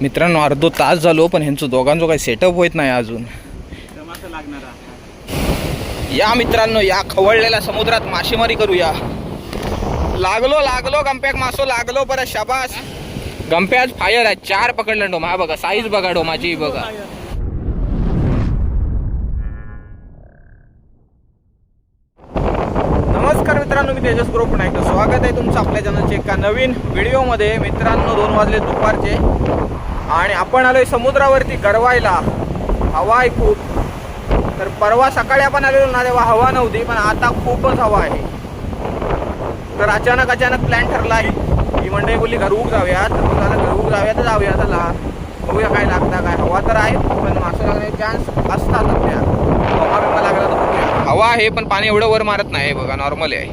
मित्रांनो अर्धो तास झालो पण ह्यांचं दोघांचं काही सेटअप होत नाही अजून. या मित्रांनो या खवळलेल्या समुद्रात मासेमारी करूया. लागलो लागलो गंप्याक मासो लागलो परत शाबास. गंप्या आज फायर आहे. चार पकडलं डोमा. हा बघा साईज बघा डोमाची बघा. नमस्कार मित्रांनो मी तेजस ग्रुप पुन्हा स्वागत आहे तुमचं आपल्या जनाचे एका नवीन व्हिडिओमध्ये. मित्रांनो दोन वाजले दुपारचे आणि आपण आलोय समुद्रावरती गरवायला. हवा आहे खूप. तर परवा सकाळी आपण आलेलो ना तेव्हा हवा नव्हती पण आता खूपच हवा आहे. तर अचानक अचानक प्लॅन ठरला आहे ही मंडळी बोलली घरऊक जाऊया तर मग आता घरऊक जाऊया तर जाऊया चला. बघूया काय लागतं काय हवा तर आहे पण मासे लागण्याचे चान्स असतात सध्या हवा लागला तर हवा आहे पण पाणी एवढं वर मारत नाही. हे बघा नॉर्मल आहे.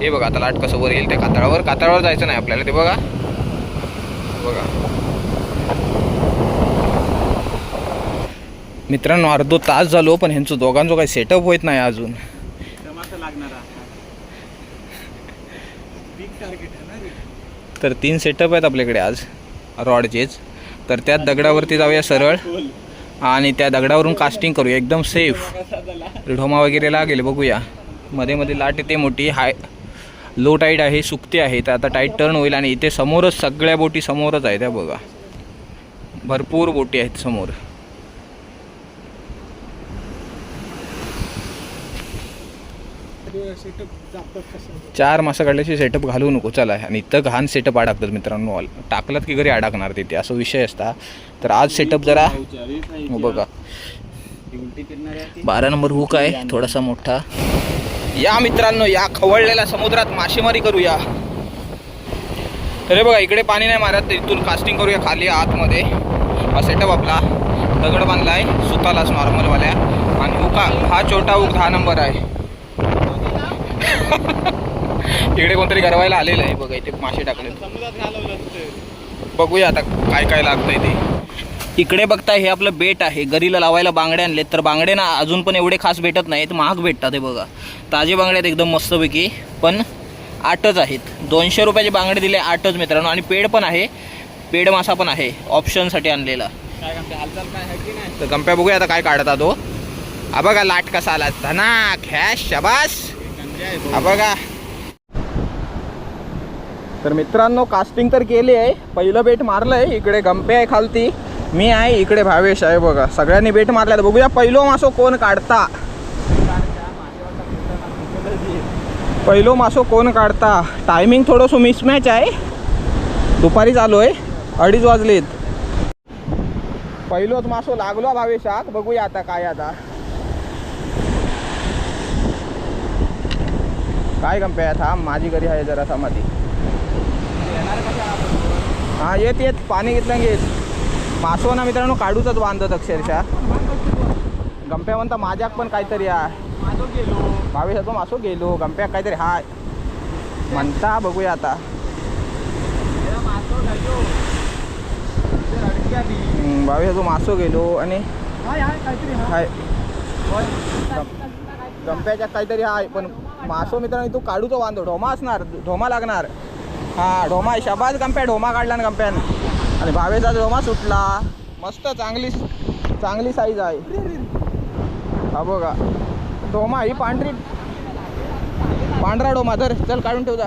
हे बघा आता लाट कसं वर येईल त्या कातळावर. कातळावर जायचं नाही आपल्याला ते बघा. बघा. मित्रांनो अर्धो तास झालो पण ह्यांचं दोघांचं काही सेटअप होत नाही अजून. तर तीन सेटअप आहेत आपल्याकडे आज रॉडचेच तर त्या दगडावरती जाऊया सरळ. आणि त्या दगडावरून कास्टिंग करूया. एकदम सेफ ढोमा वगैरे लागेल बघूया. मध्ये मध्ये लाट येते मोठी हाय लो टाईट आहे सुकते आहे. तर आता टाईट टर्न होईल आणि इथे समोरच सगळ्या बोटी समोरच आहेत त्या बघा. भरपूर बोटी आहेत समोर. चार मासा काढल्याचे सेटअप घालू नको चला. आणि इथं घाण सेटअप अडकतात मित्रांनो. टाकलात की घरी अडकणार तिथे असं विषय असता. तर आज सेटअप जरा हो बघा. बारा नंबर हुक आहे थोडासा मोठा. या मित्रांनो या खवळलेल्या समुद्रात मासेमारी करूया. अरे बघा इकडे पाणी नाही मारत तिथून इथून कास्टिंग करूया खाली आतमध्ये. हा सेटअप आपला दगड बांधला आहे सुतालाच नॉर्मलवाल्या आणि हुका हा छोटा हुक दहा नंबर आहे. इकडे कोणतरी गरवायला आलेलं आहे. बघा इथे मासे टाकले बघूया आता काय काय लागतंय ते. इकडे बघता हे आपलं बेट आहे. गरीला लावायला बांगडे आणलेत. तर बांगडे ना अजून पण एवढे खास भेटत नाहीत. महाग भेटतात हे बघा. ताजे बांगडे आहेत एकदम मस्तपैकी. पण आठच आहेत. दोनशे रुपयाचे बांगडे दिले आठच मित्रांनो. आणि पेड पण आहे. पेड मासा पण आहे. ऑप्शनसाठी आणलेला. तर गंप्या बघूया आता काय काढता तो हा बघा लाट कसा आला. धना खॅश शबास. हा बघा. तर मित्रांनो कास्टिंग तर केली आहे. पहिलं बेट मारलंय. इकडे गंपे आहे खालती. मी आहे इकडे भावेश आहे बघा. सगळ्यांनी बेट मारल्या तर बघूया पहिलो मासो कोण काढता. पहिलो मासो कोण काढता. टायमिंग थोडंसं मिसमॅच आहे. दुपारी चालू आहे. अडीच वाजलेत. पहिलोच मासो लागलो भावेशात बघूया आता काय आता. काय गंप्या थांब माझी घरी आहे जरा समाधी. हा येत येत. पाणी घेतलं घेत. मासो ना मित्रांनो काढूचच बांधत अक्षरशः. गंप्या म्हणता माझ्याक पण काहीतरी आहे बावीस मासो गेलो. गंप्या काहीतरी हाय. म्हणता बघूया आता. बावीस मासो गेलो आणि हाय गंप्याच्या काहीतरी हाय पण मासो मित्रांनो तू काढूचो बांधो ढोमा असणार ढोमा लागणार. हा ढोमा शबाज कंप्या ढोमा काढला ना कंप्यान आणि भावेचा ढोमा सुटला. मस्त चांगली चांगली साईज आहे. हा बघा. ढोमा ही पांढरी पांढरा डोमा धर चल काढून ठेव जा.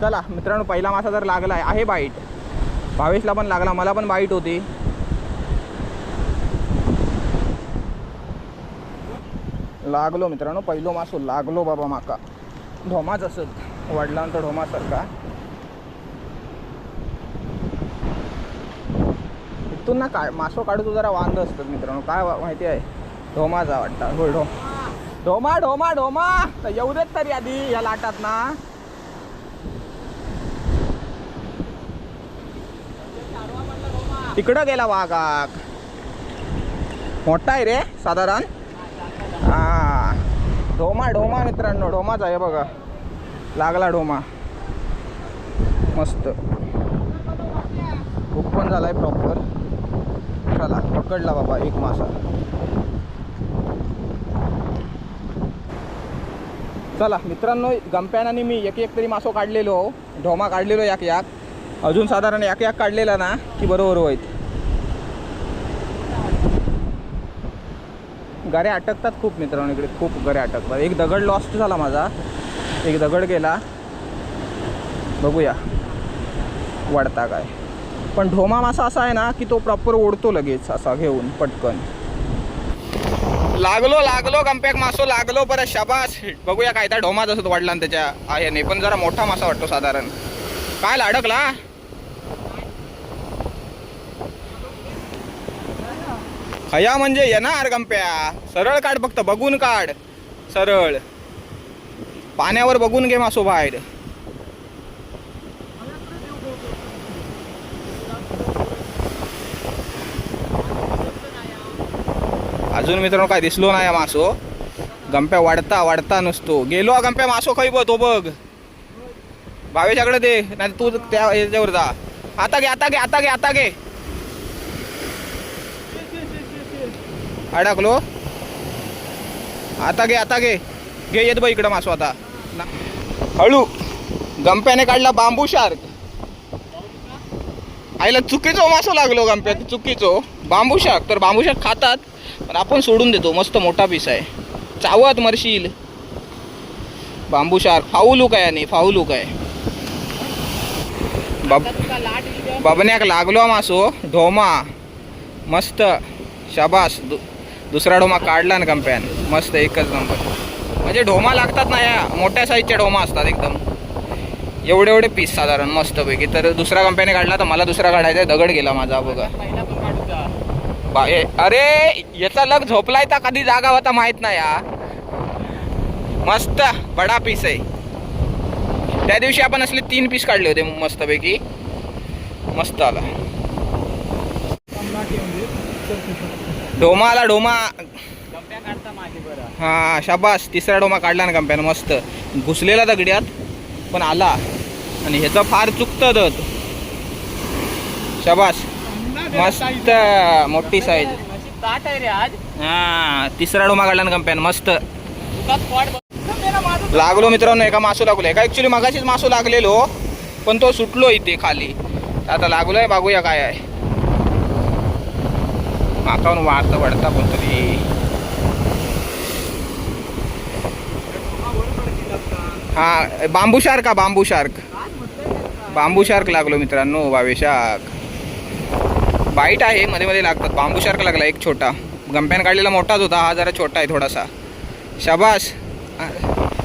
चला मित्रांनो पहिला मासा जर लागला आहे आहे बाईट भावेशला पण लागला मला पण बाईट होती. लागलो मित्रांनो पहिलो मासो लागलो बाबा माका. ढोमाच असत वडिलांचा ढोमासारखा इथून ना काय मासो काढू जरा वांद असतात मित्रांनो काय माहिती आहे? ढोमाचा वाटता होय ढो ढोमा ढोमा ढोमा! तर येऊ देत तरी आधी या लाटात ना. तिकडं गेला वाघाक. मोठा आहे रे साधारण. ढोमा ढोमा मित्रांनो ढोमाच आहे बघा. लागला ढोमा मस्त. हुक पण झालाय प्रॉपर चला पकडला बाबा एक मासा. चला मित्रांनो गंप्यानाने मी एक एक तरी मासो काढलेलो. ढोमा काढलेलो याक याक अजून साधारण एक याक काढलेला ना की बरोबर होईल गऱ्या अटकतात खूप मित्रांनो इकडे खूप गऱ्या अटकतात. एक दगड लॉस्ट झाला माझा. एक दगड गेला. बघूया. वाढता काय. पण ढोमा मासा असा आहे ना की तो प्रॉपर ओढतो लगेच असा घेऊन पटकन. लागलो लागलो गंप्याक मासो लागलो परत शाबास. बघूया काय त्या ढोमा जसं वाढला त्याच्या आहे नाही पण जरा मोठा मासा वाटतो साधारण. काय अडकला खया म्हणजे येणार गंप्या. सरळ काढ फक्त बघून काढ. सरळ. पाण्यावर बघून घे मासो बाहेर. अजून मित्रांनो काय दिसलो नाही मासो. गंप्या वाढता वाढता नसतो. गेलो गंप्या मासो खाई बघ तो बघ. भावेशाकडे दे नाही तू त्या याच्यावर जा. आता घे आता घे आता घे आता घे. अडकलो. आता घे आता घे. घे येत बघ इकडं मासो आता. हळू. गंप्याने काढला बांबू शार्क. आईला चुकीचो मासो लागलो गंप्यात चुकीचो. Bamboo shark. तर बांबू शार्क खातात पण आपण सोडून देतो. मस्त मोठा पीस आहे. चावत मरशील. बांबू शार्क. फाऊलूक आहे आणि फाऊलूक आहे. बाब बाबण्याक लागलो मासो. ढोमा मस्त. शाबास. दुसरा ढोमा काढला ना कंप्यान मस्त एकच नंबर म्हणजे ढोमा लागतात ना या मोठ्या साईजच्या ढोमा असतात एकदम. एवढे एवढे पीस साधारण मस्तपैकी. तर दुसरा कंपॅने काढला तर मला दुसरा काढायचा आहे. दगड गेला माझा बघा. बा- अरे याचा लग झोपलाय तर कधी जागा होता माहीत नाही या मस्त बडा पीस आहे. त्या दिवशी आपण असले तीन पीस काढले होते मस्तपैकी. मस्त आला. ढोमा आला ढोमा हा शाबास. तिसरा डोमा काढला ना कंप्यानं मस्त. घुसलेला दगड्यात पण आला. आणि ह्याचं फार चुकतं दत शाबास. मस्त मोठी साईज. हा तिसरा डोमा काढला ना कंप्यानं मस्त. लागलो मित्रांनो एका मासू लागलो. एका ॲक्च्युली मगाशीच मासू लागलेलो पण तो सुटलो इथे खाली. आता लागलोय बघूया काय आहे. माकावून वाढता वाढता पण तरी हा बांबू शार्क का बांबू शार्क. बांबू शार्क लागलो मित्रांनो बावे शार्क. बाईट आहे मध्ये मध्ये लागतात. बांबू शार्क लागला एक छोटा. गंप्यान काढलेला मोठाच होता हा जरा छोटा आहे थोडासा. शाबास.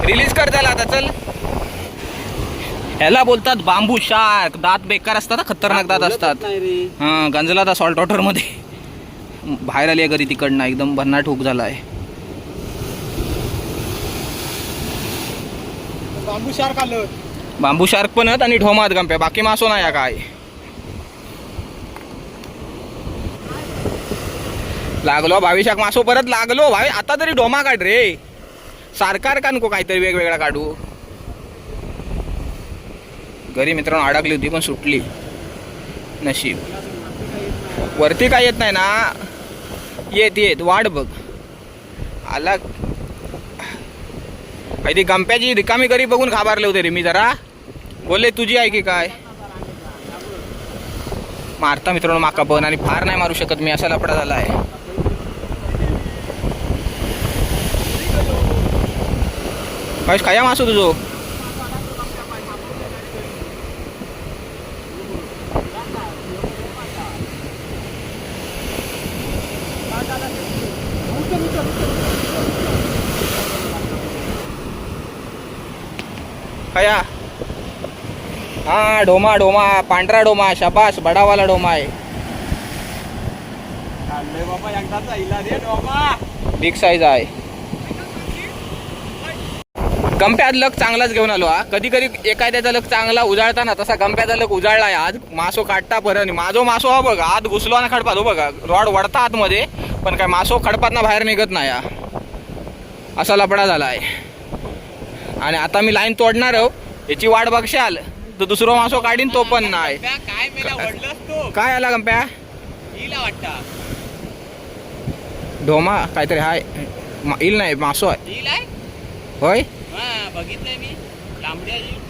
रिलीज कर त्याला आता चल. ह्याला बोलतात बांबू शार्क. दात बेकार असतात हा, खतरनाक दात असतात. हा गंजला आता सॉल्ट वॉटरमध्ये. बाहेर आली आहे घरी तिकडनं एकदम भन्नाट हुक झाला आहे. बांबू शार्क आलं. बांबू शार्क पण आहेत आणि ढोमात गंप्या बाकी मासो नाही काय. लागलो भाविशाक मासो परत लागलो भावी आता तरी ढोमा काढ रे. सारकार का नको काहीतरी वेगवेगळा काढू? घरी मित्रांनो अडकली होती पण सुटली. नशीब. वरती काय येत नाही ना? येत येत वाट बघ. आला. काही ती गंप्याची रिकामी करी बघून घाबरले होते रे मी जरा. बोलले तुझी आहे की काय? मारता मित्रांनो माका बन आणि फार नाही मारू शकत मी असा लपडा झाला आहे. काय मासू तुझो खाया हा डोमा डोमा पांढरा डोमा शाबास बडावाला डोमा आहे. बिग साईज आहे. गंप्यात लक चांगलाच घेऊन आलो हा. कधी कधी एखाद्याचा लक चांगला उजाळता ना तसा गंप्याचा लक उजाळलाय आज. मासो काढता परत आणि माझो मासो हा बघा आत घुसलो ना खडपात हो बघा. रॉड वडता आतमध्ये पण काय मासो खडपात ना बाहेर निघत नाही हा. असा लपडा झाला आहे आणि आता मी लाईन तोडणार आहो. याची वाट बघशाल. तर दुसरो मासो काढीन तो पण नाही. काय तो? आला गंप्या? ढोमा काहीतरी हाय. इल नाही मासो आहे. होय? बघितलंय मी.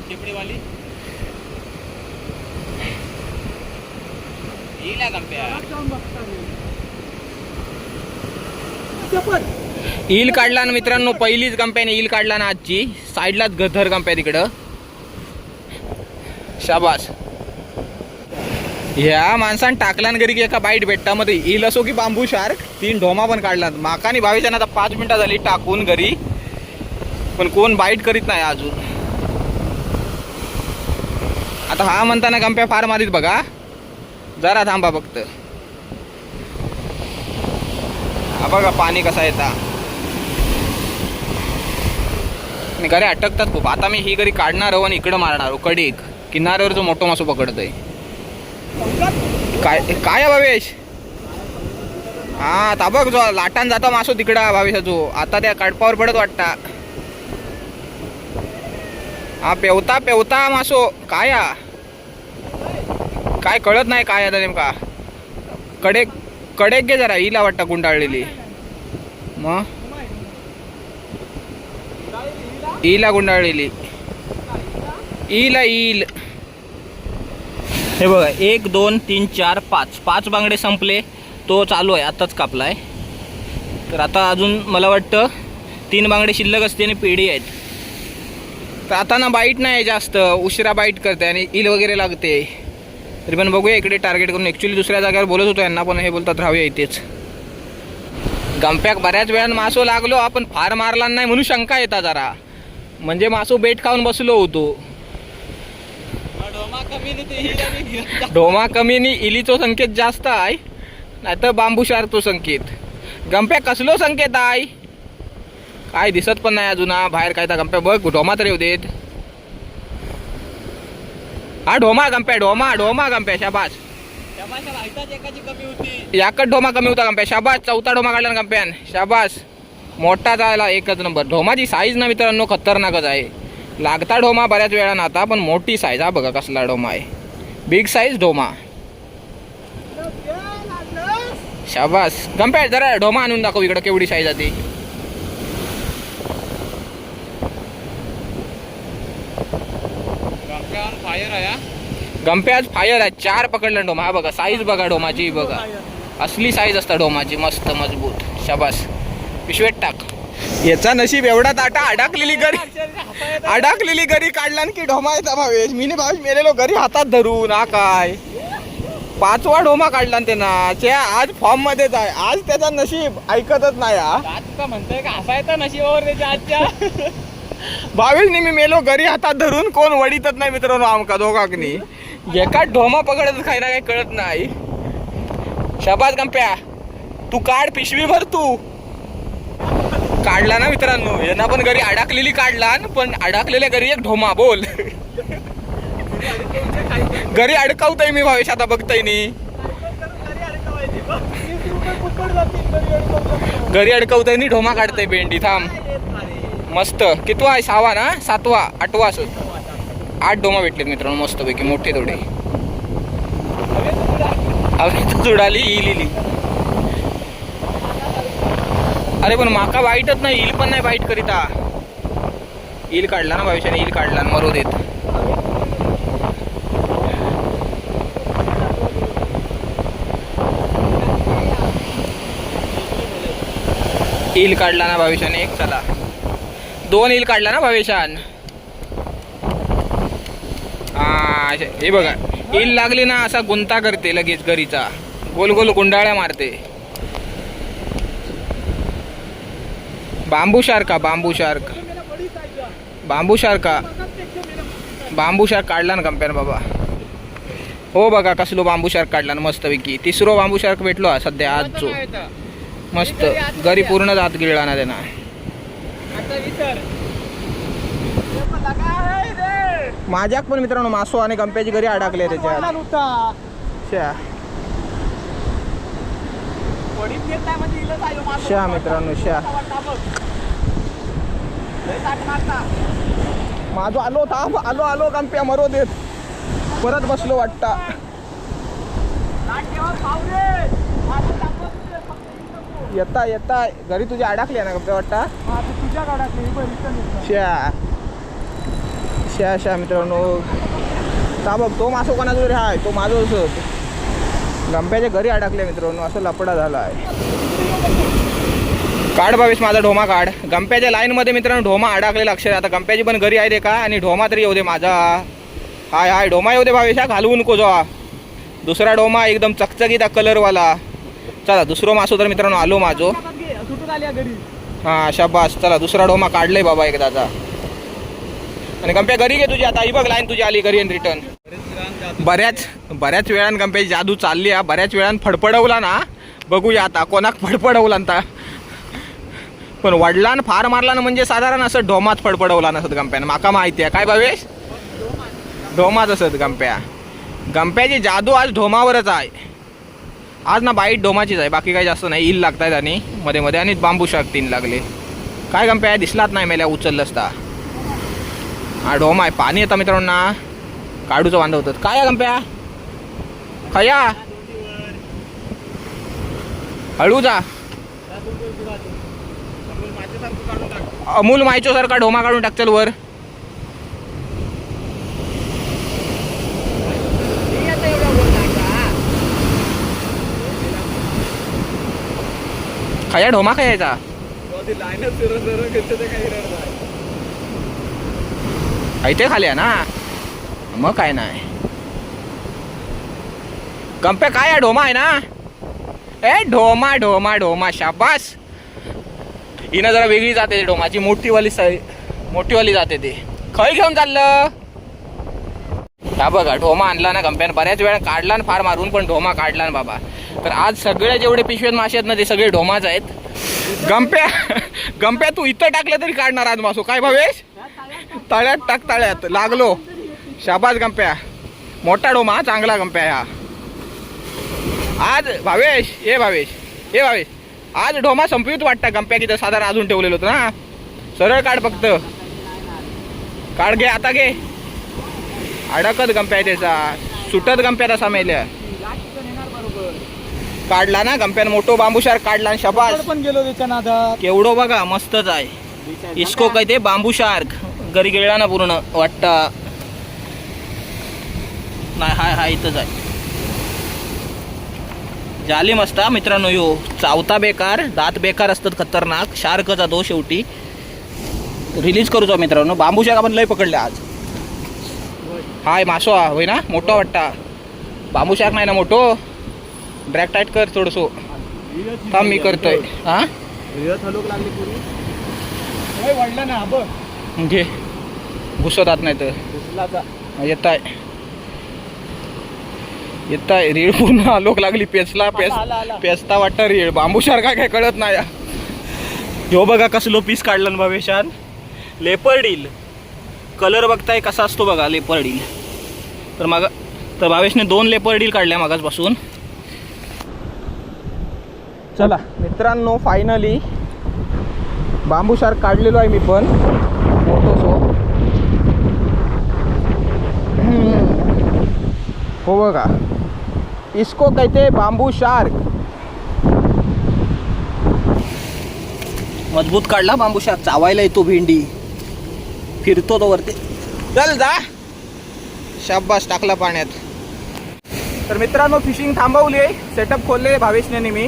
टिपडीवाली गंप्या. ईल काढला ना मित्रांनो पहिलीच कंपॅनी ईल काढला ना आजची. साईडलाच गधर कंप्या तिकडं. शाबास. ह्या माणसानं टाकला ना घरी की एका बाईट भेटतामध्ये. इल असो की बांबू शार्क तीन ढोमा पण काढला माकानी भावीच्या आता पाच मिनिटं झाली टाकून घरी. पण कोण बाईट करीत नाही अजून. आता हा म्हणताना गंप्या फार मारीत बघा. जरा थांबा फक्त. हा बघा पाणी कसा येता. आणि घरी अटकतात खूप. आता मी ही घरी काढणार आहो आणि इकडं मारणार आहो. कडेक किनाऱ्यावर जो मोठो मासो पकडतोय. काय काय आहे भावेश? हा आता बघ जो लाटान जाता मासो तिकडा भावेशाचो आता त्या कडपावर पडत वाटता. हा पेवता पेवता मासो. काय काय कळत नाही काय आता नेमका. कडेक कडेक घे जरा हिला वाटतं गुंडाळलेली. मग ईला गुंडाळलेली. इला ईल हे बघा एक दोन तीन चार पाच. पाच बांगडे संपले तो चालू आहे आत्ताच कापला आहे तर आता अजून मला वाटतं तीन बांगडे शिल्लक असते आणि पेढी आहेत. तर आता ना बाईट नाही जास्त उशिरा बाईट करते आणि ईल वगैरे लागते. तरी पण बघूया इकडे टार्गेट करून. ॲक्च्युली दुसऱ्या जागेवर बोलत होतो यांना पण हे बोलतात राहूया इथेच. गंप्याक बऱ्याच वेळानं मासो लागलो आपण फार मारला नाही म्हणून शंका येता जरा. म्हणजे मासो बेट खाऊन बसलो होतो डोमा कमी नाही ते हिल आणि हिल. ढोमा कमी नी इलीचो संकेत जास्त आहे. नाहीतर बांबू शारचो संकेत. गंप्या कसलो संकेत आहे? काय दिसत पण नाही अजून हा बाहेर काय तर गंप्या. बघ ढोमा तर येऊ देत. हा ढोमा गंप्या ढोमा ढोमा गंप्या शाबास. याकड कमी ढोमा कमी होता गंप्या. शाबास चौथा ढोमा काढला ना गंप्यान. शाबास. मोठा झाला एकच नंबर. ढोमाची साईज ना मित्रांनो खतरनाकच आहे. लागता ढोमा बऱ्याच वेळा आता पण मोठी साईज हा बघा कसला ढोमा आहे. बिग साईज ढोमा शाबास. गंप्या जरा ढोमा आणून दाखव इकडं केवढी साईज आहे ती. गंप्या फायर आहे. गंप्या आज फायर आहे. चार पकडलं डोमा. हा बघा साईज बघा डोमाची बघा. असली साईज असता डोमाची मस्त मजबूत. शाबास. पिशवेत टाक. याचा नशीब एवढा ताटा अडकलेली गरी अडकलेली गरी काढला की ढोमा येता भावेश मी भावेश मेलेलो घरी हातात धरून हा काय? पाचवा ढोमा काढला ना त्यांना. च्या आज फॉर्म मध्येच आहे. आज त्याचा नशीब ऐकतच नाही हा. म्हणतोय का हसायचं नशिबावर त्याच्या आजच्या. भावेश मी मेलो घरी हातात धरून कोण वडीतच नाही मित्रांनो आमका दोघांनी एका ढोमा पकडत काही ना काही कळत नाही. शबाज गंप्या. तू काढ पिशवी भर तू. काढला ना मित्रांनो? यांना पण घरी अडकलेली काढला पण अडकलेल्या घरी एक ढोमा बोल. घरी अडकावतय मी भावेश आता बघताय नी घरी अडकवतय नी ढोमा काढतय भेंडी थांब. मस्त. कितवा आहे? सहावा ना? सातवा आठवा असो आठ डोमा भेटलेत मित्रांनो मस्तपैकी. मोठे थोडे. हवेत जुडाली. इलिली अरे पण माका वाईटच नाही ईल पण नाही वाईट करीता. ईल काढला ना भविष्याने ईल काढला आणि मरू देत. ईल काढला ना भविष्याने एक चला. दोन ईल काढला ना भविष्यान. हा हे बघा ईल लागली ना असा गुंता करते लगेच घरीचा. गोल गोल गुंडाळ्या मारते. बांबू शार्का बांबू शार्क बांबू शार्का बांबू शार्क काढला ना कंपेअर बाबा हो बघा कसलो बांबू शार्क काढला ना मस्तपैकी तिसरो बांबू शार्क भेटलो हा सध्या आज जो मस्त घरी पूर्ण जात गिळला ना त्यांना माझ्याक पण मित्रांनो मासो आणि कंप्याची घरी अडकले त्याच्या म्हणजे इलच आहे हो माणूस. शा मित्रांनो शा वाटा बघ. लय ताट मारता. माझो आलो थांब. आलो आलो गंप्या मरो देत. परत बसलो वाटता. येता येता घरी तुझी अडकली ना गंप्या वाटता हा, ते तुझ्या गाड्यात नाही, बरं, इथं नाही. शा शा शा मित्रांनो. ता बघ तो मासो कोणाचा तरी हाय तो माझो असत गंप्याच्या घरी अडकले मित्रांनो असं लपडा झाला आहे. काढ भावेश माझा ढोमा काढ. गंप्याच्या लाईनमध्ये मित्रांनो ढोमा अडकलेला अक्षर आता गंप्याची पण घरी आहे रे का? आणि ढोमा तरी येऊ दे माझा. हाय हाय ढोमा येऊ दे भावेश हा घालवू नको जो दुसरा ढोमा एकदम चकचकीत कलरवाला चला दुसरो मासो तर मित्रांनो आलो माझो. हां शाबास. चला दुसरा डोमा काढलाय बाबा एकदाचा. आणि गंप्या घरी घे तुझी आता ही बघ लाईन तुझी आली घरी रिटर्न बऱ्याच बऱ्याच वेळान गंप्याची जादू चालली आहे. बऱ्याच वेळान फडफडवला ना. बघूया आता कोणाक फडफडवला ना पण वडिलान फार मारला ना म्हणजे साधारण असं ढोमात फडफडवला नसत गंप्यानं. माका माहिती आहे. काय भावेश? ढोमाच असत गंप्या. गंप्याची जादू आज ढोमावरच आहे. आज ना बाईट डोमाचीच आहे. बाकी काही जास्त नाही. इल लागताय आणि मध्ये मध्ये आणि बांबू शाक तीन लागले. काय गंप्या? दिसलात नाही मेल्या उचललं असता हा डोमा आहे. पाणी येतं मित्रांनो काढूचं वांद होतं. काय गंप्या? खया? हळू जा. अमूल मायचो सारखा ढोमा काढून टाकचल वर? खया ढोमा खायचा? ऐते खाली ना. मग काय नाही. कंपे काय आहे? ढोमा आहे ना? ए ढोमा ढोमा ढोमा शाबास. हिनं जरा वेगळी जाते ढोमाची. मोठीवाली साई मोठीवाली जाते ती. खय घेऊन चाललं. हा बघा ढोमा आणला ना कंप्यान. बऱ्याच वेळा काढला ना फार मारून पण ढोमा काढला ना बाबा. तर आज सगळे जेवढे पिशवेत मासे आहेत ना ते सगळे ढोमाच आहेत. गंप्या गंप्या तू इथं टाकलं तरी काढणार आज मासो. काय भावेश? तळ्यात टाक तळ्यात. लागलो. शाबास गंप्या. मोठा डोमा हा, चांगला गंप्या हा आज भावेश ए भावेश ए भावेश. आज ढोमा संपवीत वाटतं गंप्या किती साधारण अजून ठेवलेलं होतं ना. सरळ काढ फक्त. काढ घे आता घे. अडकत गंप्या त्याचा. सुटत गंप्या तसा मेल्या. काढला ना गंप्यानं मोठो बांबू शार्क काढला आणि शबास. पण गेलो केवढो बघा मस्तच आहे. इस्को काय ते बांबू शार्क घरी गेला ना पूर्ण वाटता. नाही हाय हाय इथंच आहे. झाली मस्त हा मित्रांनो यो चावता बेकार दात बेकार असतात खतरनाक शार्कचा तो शेवटी. रिलीज करूचा मित्रांनो. बांबू शार्क आपण लय पकडले आज. हाय मासो हा होय ना? मोठा वाटता. बांबू शार्क नाही ना मोठो? ड्रॅग टाईट कर थोडसो. थांब मी करतोय. हा? घे. घुसतात नाही तर. येत आहे येत रीळ पूर्ण आलोक लागली पेचला पेच. पेचता वाटतं रीळ. बांबू काय काय कळत नाही. ह्यो बघा कसलो पीस काढलं ना भावेशान लेपर्डील कलर बघताय कसा असतो बघा लेपर्डील तर मग तर भावेशने दोन लेपर्डील काढल्या मागासपासून. चला मित्रांनो फायनली बांबू शार्क काढलेलो आहे मी पण. मोठो सो हो बघा. इसको कहते बांबू शार्क मजबूत काढला बांबू शार्क चावायला येतो भेंडी. फिरतो तो वरती. चल जा. शाबास टाकला पाण्यात. तर मित्रांनो फिशिंग थांबवली आहे. सेटअप खोलले भावेशने मी.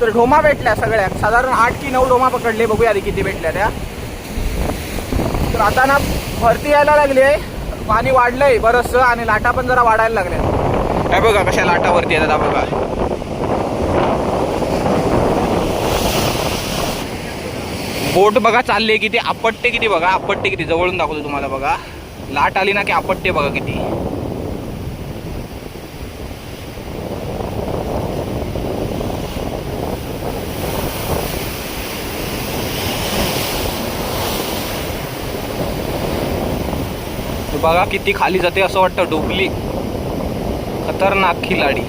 तर ढोमा भेटल्या सगळ्या. साधारण आठ की नऊ ढोमा पकडले. बघूया आधी किती भेटल्या त्या. तर आता ना भरती यायला लागली आहे. पाणी वाढलंय बरंचसं आणि लाटा पण जरा वाढायला लागल्या काय बघा कशा लाटावरती येतात बघा बोट बघा चालले किती आपट्टे किती बघा आपट्टे किती जवळून दाखवतो तुम्हाला बघा. लाट आली ना की आपट्टे बघा किती. बघा किती खाली जाते असं वाटतं डोबली. खतरनाक खिलाडी.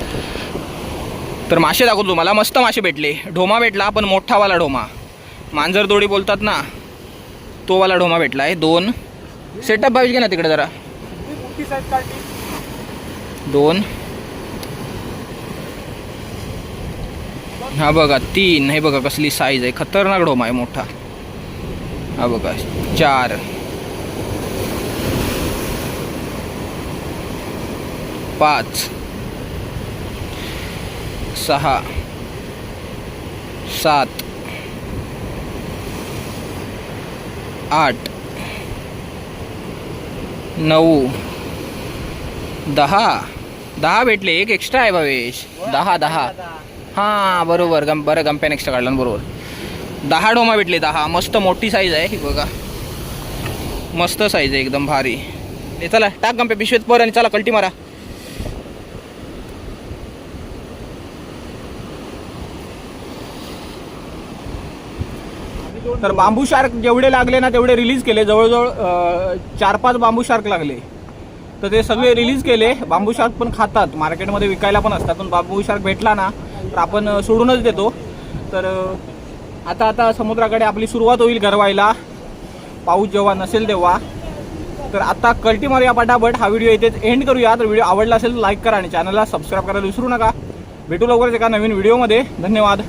तर मासे दाखवतो तुम्हाला. मस्त मासे भेटले. ढोमा भेटला पण मोठावाला ढोमा. मांजर दोडी बोलतात ना तो वाला ढोमा भेटला आहे दोन. सेटअप भावीच घे ना तिकडे जरा. दोन. हा बघा तीन. हे बघा कसली साईज आहे. खतरनाक ढोमा आहे मोठा. हा बघा चार. पाच. सहा सात आठ नऊ दहा. दहा भेटले एक एक्स्ट्रा आहे भावेश. दहा दहा. हां बरोबर. गम बरं गंप्यान एक्स्ट्रा काढला बरोबर. दहा डोमा भेटले दहा. मस्त मोठी साईज आहे ही बघा. मस्त साईज आहे एकदम भारी. चला टाक गंप्या पिशवीत पर आणि चला कल्टी मारा. तर बांबू शार्क जेवढे लागले ना तेवढे रिलीज केले. जवळजवळ चार पाच बांबू शार्क लागले. तर ते सगळे रिलीज केले. बांबू शार्क पण खातात. मार्केटमध्ये विकायला पण असतात. पण बांबू शार्क भेटला ना तर आपण सोडूनच देतो. तर आता आता समुद्राकडे आपली सुरुवात होईल गरवायला पाऊस जेव्हा नसेल तेव्हा. तर आता कल्टी मारूया पटापट. हा व्हिडिओ इथेच एंड करूया. तर व्हिडिओ आवडला असेल तर लाईक करा आणि चॅनलला सबस्क्राईब करायला विसरू नका. भेटू लवकरच एका नवीन व्हिडिओमध्ये धन्यवाद.